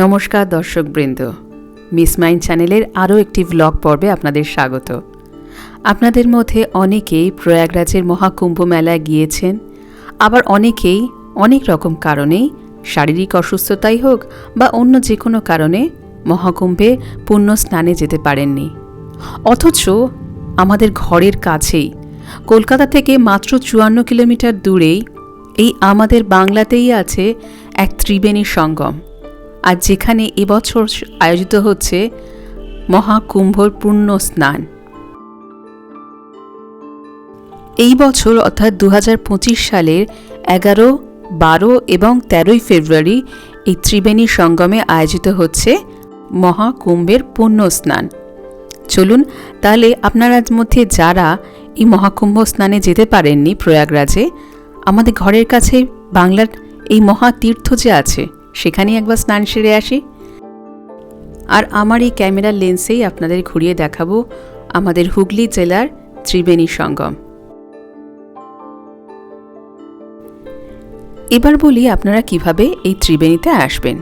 নমস্কার দর্শকবৃন্দ। Miss mind চ্যানেলের আরও একটি ভ্লগ পর্বে আপনাদের স্বাগত। আপনাদের মধ্যে অনেকেই প্রয়াগরাজের মহাকুম্ভ মেলায় গিয়েছেন। আবার অনেকেই অনেক রকম কারণেই শারীরিক অসুস্থতাই হোক বা অন্য যে কোনো কারণে মহাকুম্ভে পুণ্য স্নানে যেতে পারেননি। অথচ আমাদের ঘরের কাছেই, কলকাতা থেকে মাত্র চুয়ান্ন কিলোমিটার দূরেই এই আমাদের বাংলাতেই আছে এক ত্রিবেণী সঙ্গম। আর যেখানে এবছর আয়োজিত হচ্ছে মহাকুম্ভর পূর্ণ স্নান। এই বছর অর্থাৎ দু হাজার পঁচিশ সালের এগারো, বারো এবং তেরোই ফেব্রুয়ারি এই ত্রিবেণী সঙ্গমে আয়োজিত হচ্ছে মহাকুম্ভের পূর্ণ স্নান। চলুন তাহলে আপনারা মধ্যে যারা এই মহাকুম্ভ স্নানে যেতে পারেননি প্রয়াগরাজে, আমাদের ঘরের কাছে বাংলার এই মহাতীর্থ যে আছে সেখানেই একবার স্নান সেরে আসি। আর আমার এই ক্যামেরার লেন্সেই আপনাদের ঘুরিয়ে দেখাবো আমাদের হুগলি জেলার ত্রিবেণী সঙ্গম। এবার বলি আপনারা কীভাবে এই ত্রিবেণীতে আসবেন।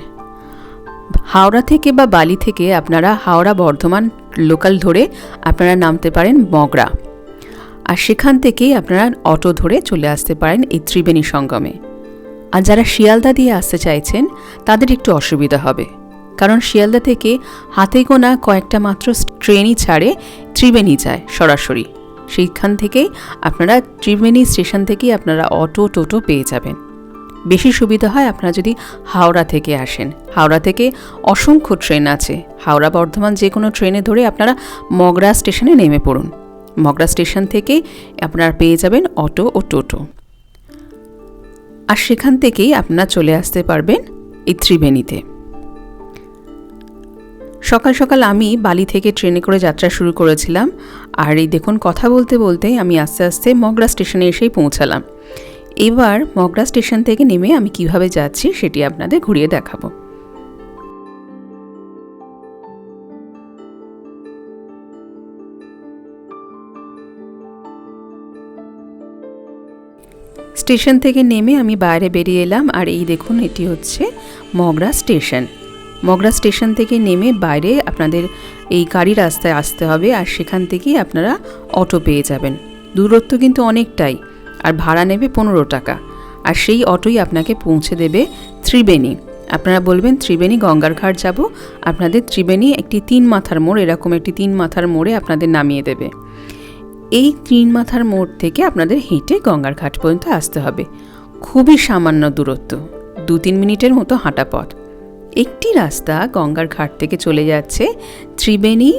হাওড়া থেকে বা বালি থেকে আপনারা হাওড়া বর্ধমান লোকাল ধরে আপনারা নামতে পারেন মগরা। আর সেখান থেকেই আপনারা অটো ধরে চলে আসতে পারেন এই ত্রিবেণী সঙ্গমে। আর যারা শিয়ালদা দিয়ে আসতে চাইছেন, তাদের একটু অসুবিধা হবে। কারণ শিয়ালদা থেকে হাতে গোনা কয়েকটা মাত্র ট্রেনই ছাড়ে ত্রিবেণী যায় সরাসরি। সেইখান থেকেই আপনারা ত্রিবেণী স্টেশন থেকেই আপনারা অটো, টোটো পেয়ে যাবেন। বেশি সুবিধা হয় আপনারা যদি হাওড়া থেকে আসেন। হাওড়া থেকে অসংখ্য ট্রেন আছে। হাওড়া বর্ধমান যে কোনো ট্রেনে ধরে আপনারা মগরা স্টেশনে নেমে পড়ুন। মগরা স্টেশন থেকে আপনারা পেয়ে যাবেন অটো ও টোটো। আর সেখান থেকেই আপনারা চলে আসতে পারবেন এই ত্রিবেণীতে। সকাল সকাল আমি বালি থেকে ট্রেনে করে যাত্রা শুরু করেছিলাম, আর এই দেখুন কথা বলতে বলতে আমি আস্তে আস্তে মগরা স্টেশনে এসেই পৌঁছালাম। এবার মগরা স্টেশন থেকে নেমে আমি কীভাবে যাচ্ছি সেটি আপনাদের ঘুরিয়ে দেখাবো। স্টেশন থেকে নেমে আমি বাইরে বেরিয়ে এলাম, আর এই দেখুন এটি হচ্ছে মগরা স্টেশন। মগরা স্টেশন থেকে নেমে বাইরে আপনাদের এই গাড়ি রাস্তায় আসতে হবে, আর সেখান থেকেই আপনারা অটো পেয়ে যাবেন। দূরত্ব কিন্তু অনেকটাই, আর ভাড়া নেবে পনেরো টাকা। আর সেই অটোই আপনাকে পৌঁছে দেবে ত্রিবেণী। আপনারা বলবেন, ত্রিবেণী গঙ্গার ঘাট যাব। আপনাদের ত্রিবেণী একটি তিন মাথার মোড়, এরকম একটি তিন মাথার মোড়ে আপনাদের নামিয়ে দেবে। এই তিন মাথার মোড় থেকে আপনাদের হেঁটে গঙ্গার ঘাট পর্যন্ত আসতে হবে। খুবই সামান্য দূরত্ব, দু তিন মিনিটের মতো হাঁটা পথ। একটি রাস্তা গঙ্গার ঘাট থেকে চলে যাচ্ছে ত্রিবেণী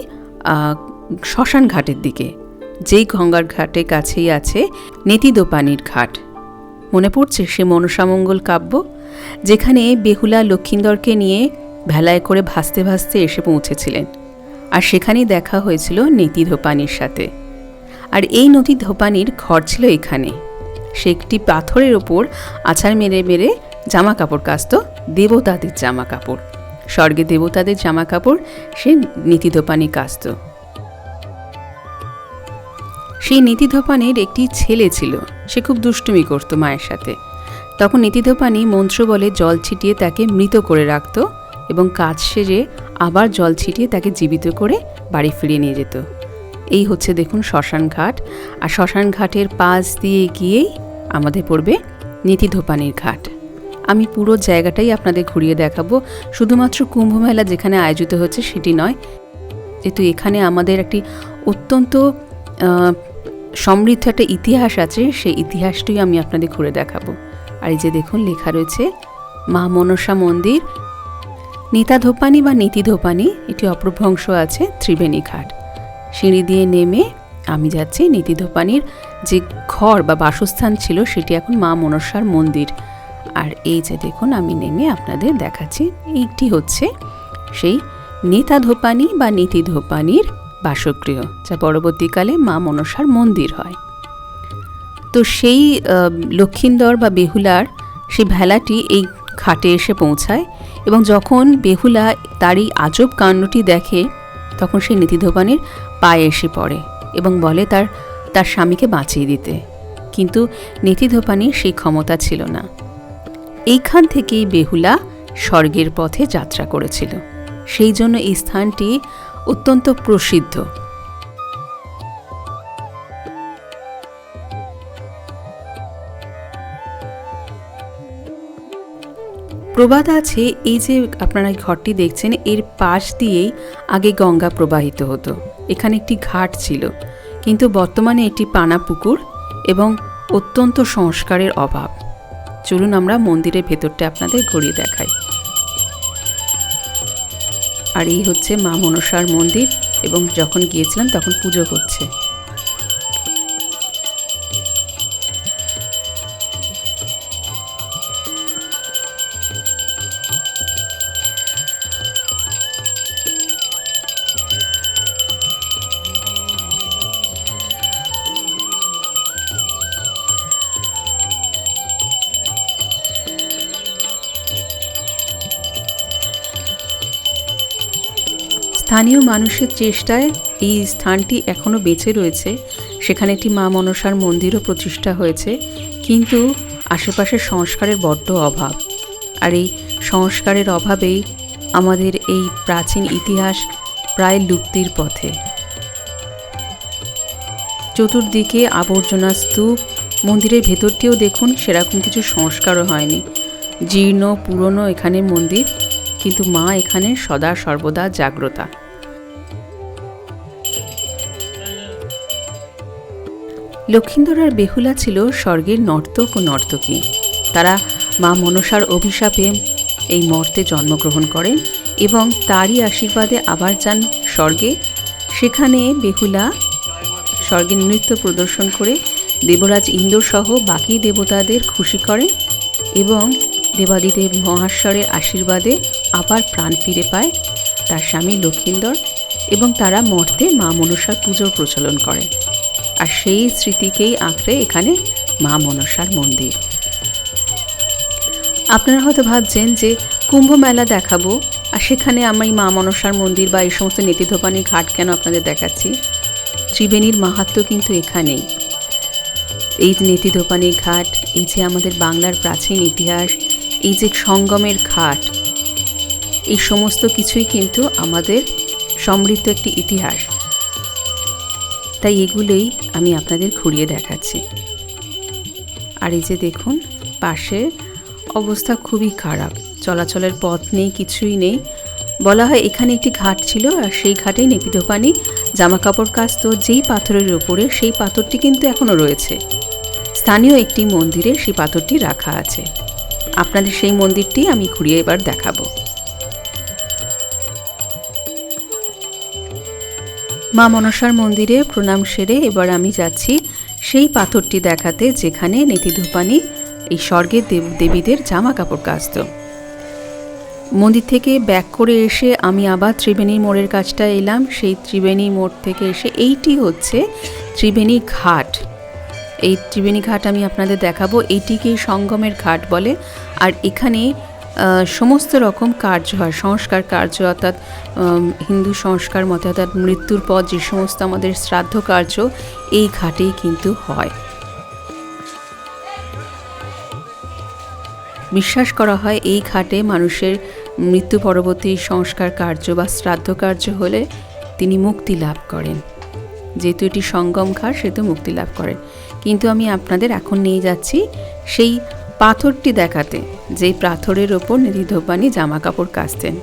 শ্মশান ঘাটের দিকে। যেই গঙ্গার ঘাটের কাছেই আছে নেতিদোপানির ঘাট। মনে পড়ছে সে মনসামঙ্গল কাব্য, যেখানে বেহুলা লক্ষিন্দরকে নিয়ে ভেলায় করে ভাসতে ভাসতে এসে পৌঁছেছিলেন। আর সেখানেই দেখা হয়েছিল নেতিধোপানির সাথে। আর এই নদী ধোপানির ঘর ছিল এখানে। সে একটি পাথরের ওপর আছাড় মেরে মেরে জামা কাপড় কাচত দেবতাদের জামা কাপড় স্বর্গে দেবতাদের জামা কাপড় সে নীতি ধোপানি কাচত। সেই নীতিধোপানির একটি ছেলে ছিল। সে খুব দুষ্টুমি করত মায়ের সাথে। তখন নীতি ধোপানি মন্ত্র বলে জল ছিটিয়ে তাকে মৃত করে রাখত এবং কাজ সেরে আবার জল ছিটিয়ে তাকে জীবিত করে বাড়ি ফিরিয়ে নিয়ে যেত। এই হচ্ছে দেখুন শ্মশান ঘাট। আর শ্মশান ঘাটের পাশ দিয়ে গিয়েই আমাদের পড়বে নীতিধোপানির ঘাট। আমি পুরো জায়গাটাই আপনাদের ঘুরিয়ে দেখাবো। শুধুমাত্র কুম্ভমেলা যেখানে আয়োজিত হচ্ছে সেটি নয়, যেহেতু এখানে আমাদের একটি অত্যন্ত সমৃদ্ধ একটা ইতিহাস আছে, সেই ইতিহাসটিই আমি আপনাদের ঘুরে দেখাবো। আর এই যে দেখুন লেখা রয়েছে, মা মনসা মন্দির, নেতা ধোপানি বা নীতি ধোপানি, এটি অপ্রভ্রংশ আছে ত্রিবেণী ঘাট। সিঁড়ি দিয়ে নেমে আমি যাচ্ছি নীতিধোপানির যে ঘর বা বাসস্থান ছিল সেটি এখন মা মনসার মন্দির। আর এই যে দেখুন, আমি নেমে আপনাদের দেখাচ্ছি, এইটি হচ্ছে সেই নেতা ধোপানি বা নীতি ধোপানির বাসগৃহ, যা পরবর্তীকালে মা মনসার মন্দির হয়। তো সেই লক্ষিন্দর বা বেহুলার সেই ভেলাটি এই ঘাটে এসে পৌঁছায় এবং যখন বেহুলা তার এই আজব কাণ্ডটি দেখে, তখন সেই নীতি নীতিধোপানির পায়ে এসে পড়ে এবং বলে তার তার স্বামীকে বাঁচিয়ে দিতে। কিন্তু নীতিধোপানির সেই ক্ষমতা ছিল না। এইখান থেকেই বেহুলা স্বর্গের পথে যাত্রা করেছিল। সেই জন্য এই স্থানটি অত্যন্ত প্রসিদ্ধ। প্রবাদ আছে, এই যে আপনারা ঘরটি দেখছেন, এর পাশ দিয়েই আগে গঙ্গা প্রবাহিত হতো। এখানে একটি ঘাট ছিল, কিন্তু বর্তমানে এটি পানা পুকুর এবং অত্যন্ত সংস্কারের অভাব। চলুন আমরা মন্দিরের ভেতরটা আপনাদের ঘুরিয়ে দেখাই। আর এই হচ্ছে মা মনসার মন্দির এবং যখন গিয়েছিলাম তখন পুজো হচ্ছে। স্থানীয় মানুষের চেষ্টায় এই স্থানটি এখনও বেঁচে রয়েছে। সেখানে একটি মা মনসার মন্দিরও প্রতিষ্ঠা হয়েছে, কিন্তু আশেপাশের সংস্কারের বড্ড অভাব। আর এই সংস্কারের অভাবেই আমাদের এই প্রাচীন ইতিহাস প্রায় লুপ্তির পথে। চতুর্দিকে আবর্জনা স্তূপ, মন্দিরের ভেতরটিও দেখুন, সেরকম কিছু সংস্কারও হয়নি। জীর্ণ, পুরনো এখানে মন্দির কিন্তু মা এখানে সদা সর্বদা জাগ্রতা। লক্ষিন্দর আর বেহুলা ছিল স্বর্গের নর্তক ও নর্তকী। তারা মা মনসার অভিশাপে এই মর্তে জন্মগ্রহণ করেন এবং তারই আশীর্বাদে আবার যান স্বর্গে। সেখানে বেহুলা স্বর্গের নৃত্য প্রদর্শন করে দেবরাজ ইন্দ্র সহ বাকি দেবতাদের খুশি করেন এবং দেবাদিদেব মহাশ্বরের আশীর্বাদে আবার প্রাণ ফিরে পায়। তার স্বামী লক্ষিন্দর এবং তারা মর্তে মা মনসার পুজোর প্রচলন করে। আর সেই স্মৃতিকেই আঁকড়ে এখানে মা মনসার মন্দির। আপনারা হয়তো ভাবছেন যে কুম্ভ মেলা দেখাবো আর সেখানে আমি মা মনসার মন্দির বা এই সমস্ত নেতিধোপানির ঘাট কেন আপনাদের দেখাচ্ছি? ত্রিবেণীর মাহাত্ম কিন্তু এখানেই। এই যে নেতিধোপানির ঘাট, এই যে আমাদের বাংলার প্রাচীন ইতিহাস, এই যে সঙ্গমের ঘাট এই সমস্ত কিছুই কিন্তু আমাদের সমৃদ্ধ একটি ইতিহাস। তাই এগুলোই আমি আপনাদের ঘুরিয়ে দেখাচ্ছি। আর এই যে দেখুন পাশে অবস্থা খুবই খারাপ। চলাচলের পথ নেই, কিছুই নেই। বলা হয় এখানে একটি ঘাট ছিল আর সেই ঘাটে নেপিদোপানি জামা কাপড় কাচত যেই পাথরের ওপরে সেই পাথরটি কিন্তু এখনও রয়েছে। স্থানীয় একটি মন্দিরে সেই পাথরটি রাখা আছে। আপনাদের সেই মন্দিরটি আমি ঘুরিয়ে এবার দেখাবো। মা মনসার মন্দিরে প্রণাম সেরে এবার আমি যাচ্ছি সেই পাথরটি দেখাতে যেখানে নেতিধূপানি এই স্বর্গের দেব, দেবীদের জামা কাপড় কাচত। মন্দির থেকে ব্যাক করে এসে আমি আবার ত্রিবেণী মোড়ের কাছটা এলাম। সেই ত্রিবেণী মোড় থেকে এসে এইটি হচ্ছে ত্রিবেণী ঘাট। এই ত্রিবেণী ঘাট আমি আপনাদের দেখাবো। এইটিকেই সঙ্গমের ঘাট বলে। আর এখানে সমস্ত রকম কার্য হয়। সংস্কার কার্য অর্থাৎ হিন্দু সংস্কার মতে অর্থাৎ মৃত্যুর পর যে সমস্ত আমাদের শ্রাদ্ধ কার্য, এই ঘাটেই কিন্তু হয়। বিশ্বাস করা হয় এই ঘাটে মানুষের মৃত্যু পরবর্তী সংস্কার কার্য বা শ্রাদ্ধ কার্য হলে তিনি মুক্তি লাভ করেন। যেহেতু এটি সঙ্গম ঘাট, সেহেতু মুক্তি লাভ করেন। কিন্তু আমি আপনাদের এখন নিয়ে যাচ্ছি সেই পাথরটি দেখাতে, যেই পাথরের ওপর নিধি ধোপানি জামা কাপড় কাচতেন।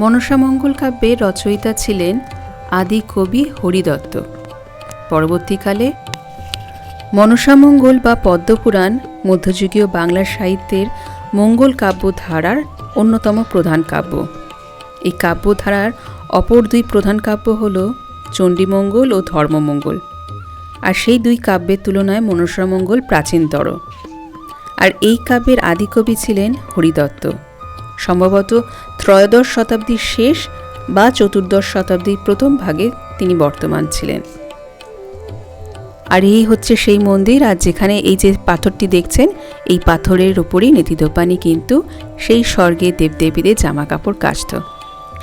মনসামঙ্গল কাব্যের রচয়িতা ছিলেন আদি কবি হরিদত্ত। পরবর্তীকালে মনসামঙ্গল বা পদ্মপুরাণ, মধ্যযুগীয় বাংলা সাহিত্যের মঙ্গল কাব্য ধারার অন্যতম প্রধান কাব্য। এই কাব্যধারার অপর দুই প্রধান কাব্য হল চণ্ডীমঙ্গল ও ধর্মমঙ্গল। আর সেই দুই কাব্যের তুলনায় মনসামঙ্গল প্রাচীনতর। আর এই কাব্যের আদিকবি ছিলেন হরিদত্ত। সম্ভবত ত্রয়োদশ শতাব্দীর শেষ বা চতুর্দশ শতাব্দীর প্রথম ভাগে তিনি বর্তমান ছিলেন। আর এই হচ্ছে সেই মন্দির, আর যেখানে এই যে পাথরটি দেখছেন, এই পাথরের উপরই নেতিদোপানি কিন্তু সেই স্বর্গে দেবদেবীদের জামা কাপড় কাচত।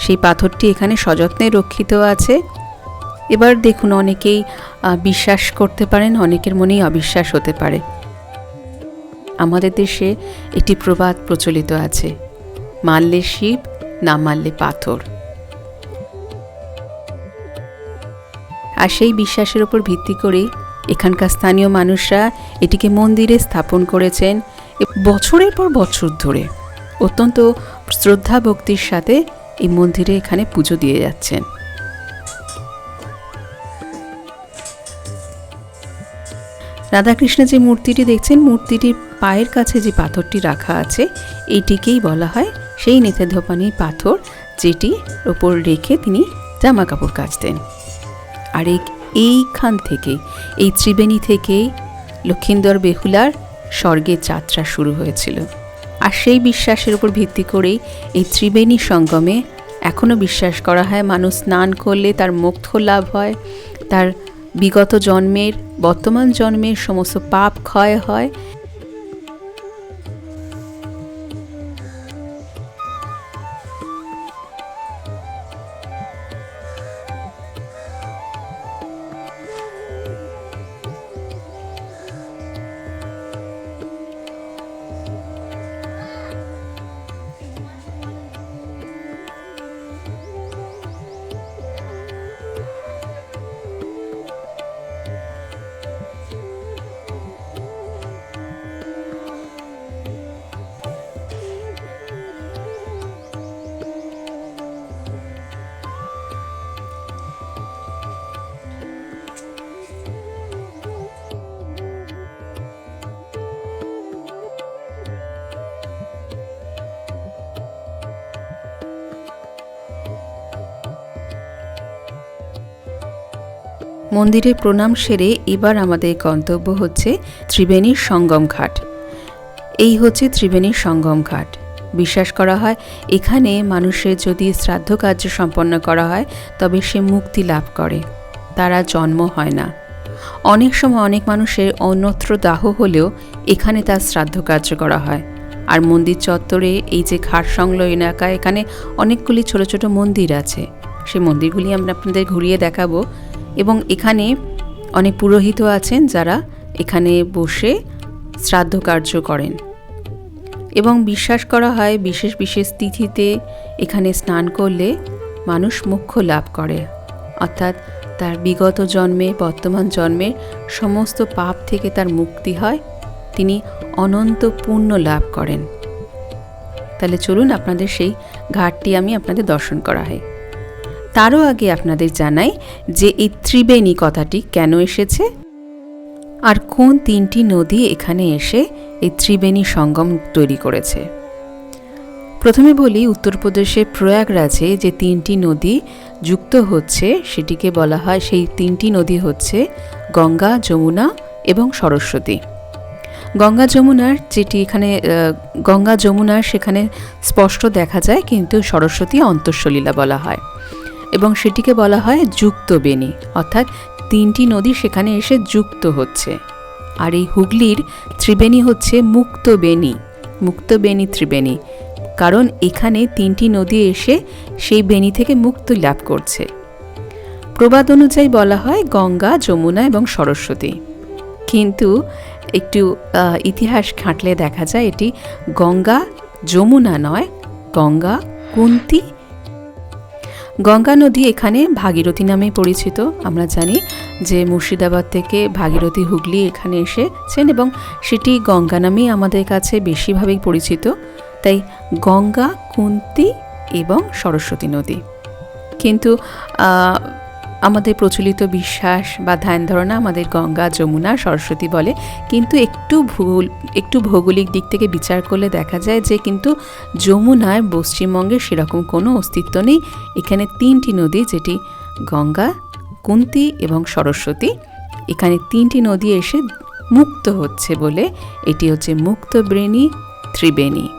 সেই পাথরটি এখানে সযত্নে রক্ষিত আছে। এবার দেখুন, অনেকেই বিশ্বাস করতে পারেন, অনেকের মনেই অবিশ্বাস হতে পারে। আমাদের দেশে একটি প্রবাদ প্রচলিত আছে মানলে শিব, না মানলে পাথর। আর সেই বিশ্বাসের উপর ভিত্তি করেই এখানকার স্থানীয় মানুষরা এটিকে মন্দিরে স্থাপন করেছেন বছরের পর বছর ধরে। অত্যন্ত শ্রদ্ধা ভক্তির সাথে এই মন্দিরে এখানে পুজো দিয়ে যাচ্ছেন। রাধাকৃষ্ণ যে মূর্তিটি দেখছেন, মূর্তিটির পায়ের কাছে যে পাথরটি রাখা আছে, এইটিকেই বলা হয় সেই নেতেধোপানি পাথর যেটি ওপর রেখে তিনি জামা কাপড় কাচতেন। আর এই এইখান থেকে, এই ত্রিবেণী থেকেই লক্ষিন্দর বেহুলার স্বর্গের যাত্রা শুরু হয়েছিল। আর সেই বিশ্বাসের উপর ভিত্তি করেই এই ত্রিবেণী সঙ্গমে এখনও বিশ্বাস করা হয়, মানুষ স্নান করলে তার মুক্ত লাভ হয়, তার বিগত জন্মের, বর্তমান জন্মের সমস্ত পাপ ক্ষয় হয়। মন্দিরে প্রণাম সেরে এবার আমাদের গন্তব্য হচ্ছে ত্রিবেণীর সঙ্গম ঘাট। এই হচ্ছে ত্রিবেণীর সঙ্গম ঘাট। বিশ্বাস করা হয়, এখানে মানুষের যদি শ্রাদ্ধ কার্য সম্পন্ন করা হয়, তবে সে মুক্তি লাভ করে। তারা জন্ম হয় না। অনেক সময় অনেক মানুষের অন্যত্র দাহ হলেও এখানে তার শ্রাদ্ধ কার্য করা হয়। আর মন্দির চত্বরে এই যে ঘাট সংলগ্ন এলাকা, এখানে অনেকগুলি ছোট ছোট মন্দির আছে। সেই মন্দিরগুলি আমরা আপনাদের ঘুরিয়ে দেখাবো। এবং এখানে অনেক পুরোহিত আছেন যারা এখানে বসে শ্রাদ্ধ কার্য করেন। এবং বিশ্বাস করা হয় বিশেষ বিশেষ তিথিতে এখানে স্নান করলে মানুষ মুখ্য লাভ করে। অর্থাৎ তার বিগত জন্মে, বর্তমান জন্মের সমস্ত পাপ থেকে তার মুক্তি হয়। তিনি অনন্ত পুণ্য লাভ করেন। তাহলে চলুন আপনাদের সেই ঘাটটি আমি আপনাদের দর্শন করা হয় তারও আগে আপনাদের জানাই যে এই ত্রিবেণী কথাটি কেন এসেছে? আর কোন তিনটি নদী এখানে এসে এই ত্রিবেণী সঙ্গম তৈরি করেছে? প্রথমে বলি, উত্তরপ্রদেশের প্রয়াগরাজে যে তিনটি নদী যুক্ত হচ্ছে, সেটিকে বলা হয়, সেই তিনটি নদী হচ্ছে গঙ্গা, যমুনা এবং সরস্বতী। গঙ্গা, যমুনার যেটি এখানে গঙ্গা, যমুনার সেখানে স্পষ্ট দেখা যায়, কিন্তু সরস্বতী অন্তঃসলীলা বলা হয়। এবং সেটিকে বলা হয় যুক্ত বেনি অর্থাৎ তিনটি নদী সেখানে এসে যুক্ত হচ্ছে। আর এই হুগলির ত্রিবেণী হচ্ছে মুক্ত বেনি মুক্ত বেনি ত্রিবেণী, কারণ এখানে তিনটি নদী এসে সেই বেনি থেকে মুক্তি লাভ করছে। প্রবাদ অনুযায়ী বলা হয় গঙ্গা, যমুনা এবং সরস্বতী। কিন্তু একটু ইতিহাস ঘাঁটলে দেখা যায় এটি গঙ্গা, যমুনা নয়, গঙ্গা, কুন্তি গঙ্গা নদী এখানে ভাগীরথী নামে পরিচিত। আমরা জানি যে মুর্শিদাবাদ থেকে ভাগীরথী হুগলি এখানে এসেছেন এবং সেটি গঙ্গা নামেই আমাদের কাছে বেশিভাবেই পরিচিত। তাই গঙ্গা, কুন্তি এবং সরস্বতী নদী। কিন্তু আমাদের প্রচলিত বিশ্বাস বা ধ্যান ধারণা, আমাদের গঙ্গা, যমুনা, সরস্বতী বলে কিন্তু একটু ভূগোল একটু ভৌগোলিক দিক থেকে বিচার করলে দেখা যায় যে কিন্তু যমুনায় পশ্চিমবঙ্গে সেরকম কোনো অস্তিত্ব নেই। এখানে তিনটি নদী যেটি গঙ্গা, কুন্তি এবং সরস্বতী, এখানে তিনটি নদী এসে মুক্ত হচ্ছে বলে এটি হচ্ছে মুক্তব্রেণী ত্রিবেণী।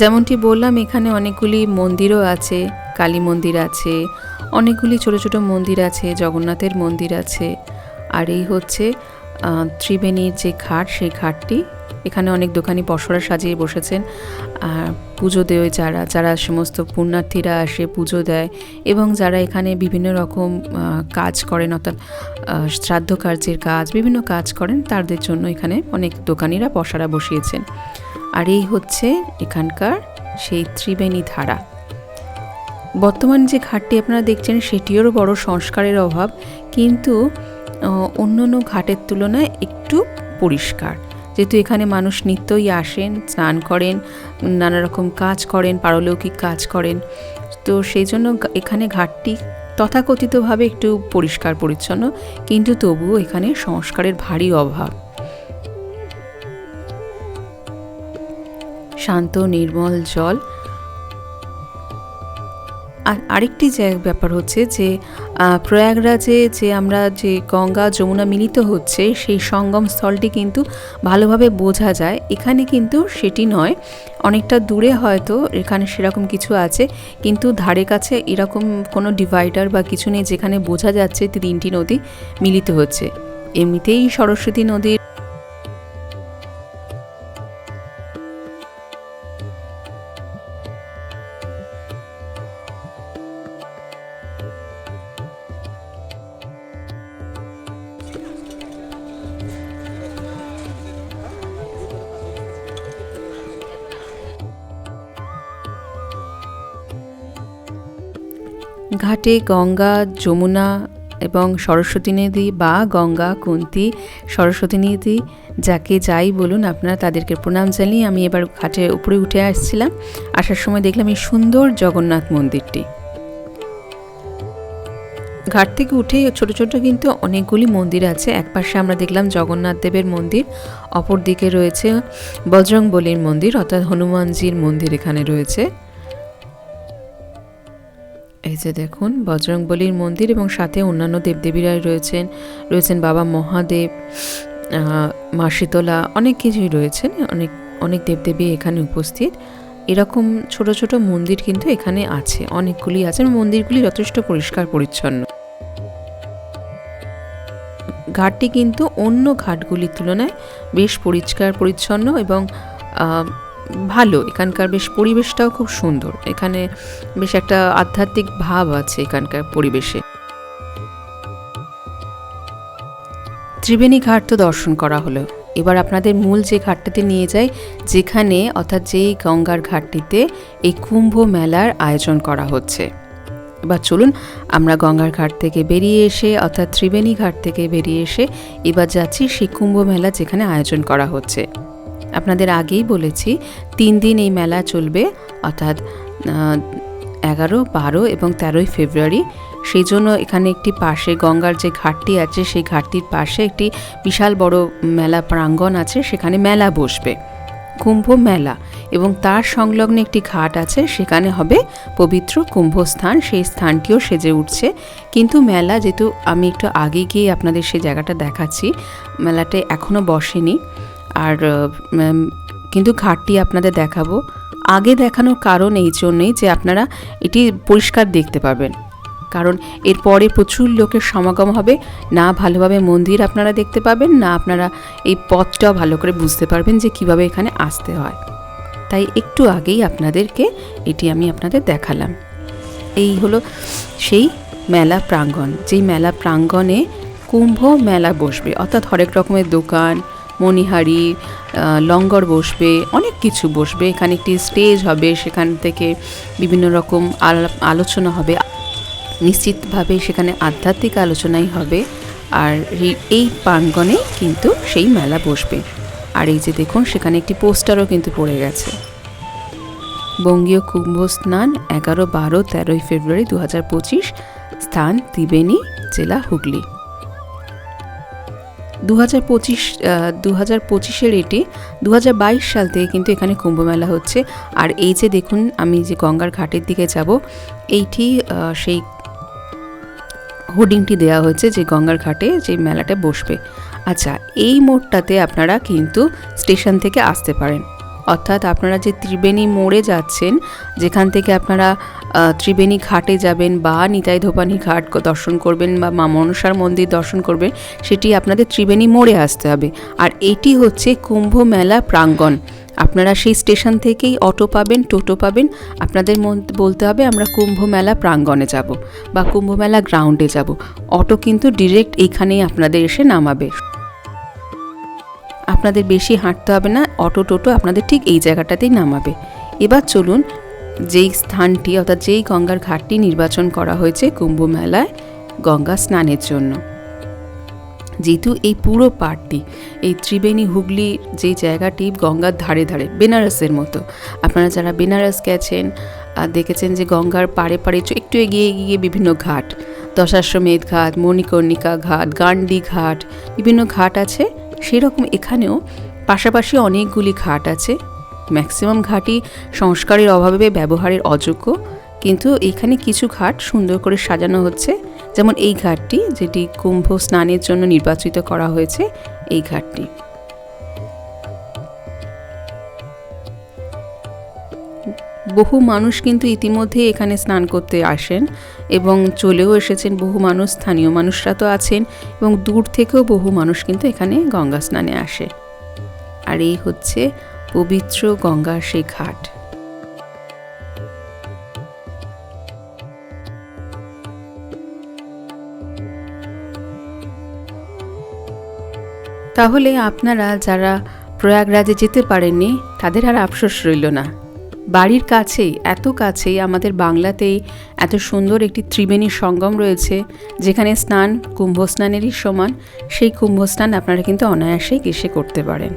যেমনটি বললাম, এখানে অনেকগুলি মন্দিরও আছে, কালী মন্দির আছে, অনেকগুলি ছোট ছোট মন্দির আছে, জগন্নাথের মন্দির আছে। আর এই হচ্ছে ত্রিবেণীর যে ঘাট সেই ঘাটটি এখানে অনেক দোকানি পসরা সাজিয়ে বসেছেন। আর পুজো দেয় যারা যারা সমস্ত পুণ্যার্থীরা আসে পুজো দেয় এবং যারা এখানে বিভিন্ন রকম কাজ করেন, অর্থাৎ শ্রাদ্ধ কার্যের কাজ, বিভিন্ন কাজ করেন, তাদের জন্য এখানে অনেক দোকানিরা পসরা বসিয়েছেন। আর এই হচ্ছে এখানকার সেই ত্রিবেণী ধারা। বর্তমান যে ঘাটটি আপনারা দেখছেন, সেটিরও বড় সংস্কারের অভাব, কিন্তু অন্য অন্য ঘাটের তুলনায় একটু পরিষ্কার। যেহেতু এখানে মানুষ নিত্যই আসেন, স্নান করেন, নানা রকম কাজ করেন, পারলৌকিক কাজ করেন। তো সেই জন্য এখানে ঘাটটি তথাকথিতভাবে একটু পরিষ্কার পরিচ্ছন্ন, কিন্তু তবুও এখানে সংস্কারের ভারী অভাব। শান্ত, নির্মল জল। আর আরেকটি ব্যাপার হচ্ছে যে প্রয়াগরাজে যে আমরা যে গঙ্গা যমুনা মিলিত হচ্ছে, সেই সঙ্গম স্থলটি কিন্তু ভালোভাবে বোঝা যায়। এখানে কিন্তু সেটি নয়, অনেকটা দূরে হয়তো এখানে সেরকম কিছু আছে, কিন্তু ধারে কাছে এরকম কোনো ডিভাইডার বা কিছু নেই যেখানে বোঝা যাচ্ছে তিনটি নদী মিলিত হচ্ছে। এমনিতেই সরস্বতী নদীর ঘাটে গঙ্গা, যমুনা এবং সরস্বতী নদী বা গঙ্গা, কুন্তি, সরস্বতী নদী, যাকে যাই বলুন আপনারা তাদেরকে প্রণাম জানিয়ে আমি এবার ঘাটে উপরে উঠে আসছিলাম। আসার সময় দেখলাম এই সুন্দর জগন্নাথ মন্দিরটি। ঘাট থেকে উঠে ছোট ছোট কিন্তু অনেকগুলি মন্দির আছে। একপাশে আমরা দেখলাম জগন্নাথ দেবের মন্দির, অপর দিকে রয়েছে বজরং বলির মন্দির, অর্থাৎ হনুমানজির মন্দির এখানে রয়েছে। এই যে দেখুন বজরং বলির মন্দির এবং সাথে অন্যান্য দেবদেবীরাই রয়েছেন। রয়েছেন বাবা মহাদেব মা শীতলা, অনেক কিছুই রয়েছেন। অনেক অনেক দেবদেবী এখানে উপস্থিত। এরকম ছোট ছোট মন্দির কিন্তু এখানে আছে, অনেকগুলি আছে মন্দিরগুলি যথেষ্ট পরিষ্কার পরিচ্ছন্ন। ঘাটটি কিন্তু অন্য ঘাটগুলির তুলনায় বেশ পরিষ্কার পরিচ্ছন্ন এবং ভালো, এখানকার বেশ পরিবেশটাও খুব সুন্দর। এখানে বেশ একটা আধ্যাত্মিক ভাব আছে এখানকার পরিবেশে। ত্রিবেণী ঘাট তো দর্শন করা হলো। এবার আপনাদের মূল যে ঘাটটাতে নিয়ে যাই, যেখানে অর্থাৎ যেই গঙ্গার ঘাটটিতে এই কুম্ভ মেলার আয়োজন করা হচ্ছে। এবার চলুন, আমরা গঙ্গার ঘাট থেকে বেরিয়ে এসে, অর্থাৎ ত্রিবেণী ঘাট থেকে বেরিয়ে এসে এবার যাচ্ছি সেই কুম্ভ মেলা যেখানে আয়োজন করা হচ্ছে। আপনাদের আগেই বলেছি, তিন দিন এই মেলা চলবে, অর্থাৎ এগারো, বারো এবং তেরোই ফেব্রুয়ারি। সেই জন্য এখানে একটি পাশে গঙ্গার যে ঘাটটি আছে, সেই ঘাটটির পাশে একটি বিশাল বড় মেলা প্রাঙ্গণ আছে, সেখানে মেলা বসবে। কুম্ভ মেলা এবং তার সংলগ্ন একটি ঘাট আছে, সেখানে হবে পবিত্র কুম্ভস্থান, সেই স্থানটিও সেজে উঠছে। কিন্তু মেলা যেহেতু আমি একটু আগে গিয়ে আপনাদের সেই জায়গাটা দেখাচ্ছি, মেলাটা এখনও বসেনি। আর কিন্তু ঘাটটি আপনাদের দেখাবো। আগে দেখানোর কারণ এই জন্যই যে আপনারা এটি পরিষ্কার দেখতে পাবেন কারণ এরপরে প্রচুর লোকের সমাগম হবে। না ভালোভাবে মন্দির আপনারা দেখতে পাবেন, না আপনারা এই পথটাও ভালো করে বুঝতে পারবেন যে কীভাবে এখানে আসতে হয়। তাই একটু আগেই আপনাদেরকে এটি আমি আপনাদের দেখালাম। এই হলো সেই মেলা প্রাঙ্গণ। যেই মেলা প্রাঙ্গণে কুম্ভ মেলা বসবে। অর্থাৎ হরেক রকমের দোকান মণিহারি লঙ্গর বসবে, অনেক কিছু বসবে। এখানে একটি স্টেজ হবে, সেখান থেকে বিভিন্ন রকম আলোচনা হবে। নিশ্চিতভাবে সেখানে আধ্যাত্মিক আলোচনাই হবে। আর এই- প্রাঙ্গণে কিন্তু সেই মেলা বসবে। আর এই যে দেখুন, সেখানে একটি পোস্টারও কিন্তু পড়ে গেছে। বঙ্গীয় কুম্ভ স্নান এগারো বারো তেরোই ফেব্রুয়ারি দু হাজার পঁচিশ, স্থান ত্রিবেণী, জেলা হুগলি। দু হাজার পঁচিশ দু হাজার পঁচিশের এটি দু হাজার বাইশ সাল থেকে কিন্তু এখানে কুম্ভমেলা হচ্ছে। আর এই যে দেখুন, আমি যে গঙ্গার ঘাটের দিকে যাব, এইটি সেই হোর্ডিংটি দেওয়া হয়েছে যে গঙ্গার ঘাটে যে মেলাটা বসবে। আচ্ছা এই মোড়টাতে আপনারা কিন্তু স্টেশন থেকে আসতে পারেন। অর্থাৎ আপনারা যে ত্রিবেণী মোড়ে যাচ্ছেন, যেখান থেকে আপনারা ত্রিবেণী ঘাটে যাবেন বা নিতাই ধোপানি ঘাট দর্শন করবেন বা মা মনসার মন্দির দর্শন করবেন, সেটি আপনাদের ত্রিবেণী মোড়ে আসতে হবে। আর এটি হচ্ছে কুম্ভ মেলা প্রাঙ্গণ। আপনারা সেই স্টেশন থেকেই অটো পাবেন, টোটো পাবেন। আপনাদের বলতে হবে আমরা কুম্ভ মেলা প্রাঙ্গণে যাব বা কুম্ভ মেলা গ্রাউন্ডে যাব। অটো কিন্তু ডিরেক্ট এইখানেই আপনাদের এসে নামাবে। আপনাদের বেশি হাঁটতে হবে না, অটো টোটো আপনাদের ঠিক এই জায়গাটাতেই নামাবে। এবার চলুন, যেই স্থানটি অর্থাৎ যেই গঙ্গার ঘাটটি নির্বাচন করা হয়েছে কুম্ভ মেলায় গঙ্গা স্নানের জন্য। যেহেতু এই পুরো পাড়টি এই ত্রিবেণী হুগলির যে জায়গাটি গঙ্গার ধারে ধারে, বেনারসের মতো। আপনারা যারা বেনারস গেছেন আর দেখেছেন যে গঙ্গার পাড়ে পাড়ে একটু- এগিয়ে এগিয়ে বিভিন্ন ঘাট, দশাশ্বমেধ ঘাট, মণিকর্ণিকা ঘাট, গান্ডি ঘাট, বিভিন্ন ঘাট আছে। সেরকম এখানেও পাশাপাশি অনেকগুলি ঘাট আছে। ম্যাক্সিমাম ঘাটই সংস্কারের অভাবে ব্যবহারের অযোগ্য, কিন্তু এখানে কিছু ঘাট সুন্দর করে সাজানো হচ্ছে। যেমন এই ঘাটটি, যেটি কুম্ভ স্নানের জন্য নির্বাচিত করা হয়েছে, এই ঘাটটি। বহু মানুষ কিন্তু ইতিমধ্যে এখানে স্নান করতে আসেন এবং চলেও এসেছেন বহু মানুষ, স্থানীয় মানুষরা তো আছেন এবং দূর থেকেও বহু মানুষ কিন্তু এখানে গঙ্গা স্নানে আসে। আর এই হচ্ছে পবিত্র গঙ্গার সেই ঘাট। তাহলে আপনারা যারা প্রয়াগরাজে যেতে পারেননি, তাদের আর আফসোস রইল না। বাড়ির কাছেই, এত কাছেই আমাদের বাংলাতেই এত সুন্দর একটি ত্রিবেণী সঙ্গম রয়েছে, যেখানে স্নান কুম্ভ স্নানেরই সমান। সেই কুম্ভ স্নান আপনারা কিন্তু অনায়াসেই এসে করতে পারেন।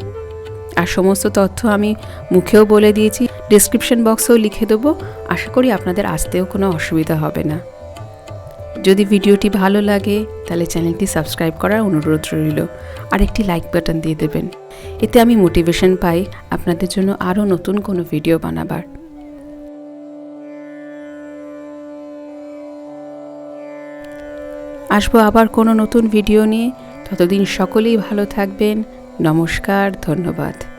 আর সমস্ত তথ্য আমি মুখেও বলে দিয়েছি ডিসক্রিপশন বক্সেও লিখে দেবো। আশা করি আপনাদের আসতেও কোনো অসুবিধা হবে না। যদি ভিডিওটি ভালো লাগে, তাহলে চ্যানেলটি সাবস্ক্রাইব করার অনুরোধ রইল। আর একটি লাইক বাটন দিয়ে দেবেন। এতে আমি মোটিভেশন পাই আপনাদের জন্য আরও নতুন কোনো ভিডিও বানাবার। আসব আবার কোনো নতুন ভিডিও নিয়ে। ততদিন সকলেই ভালো থাকবেন। নমস্কার, ধন্যবাদ।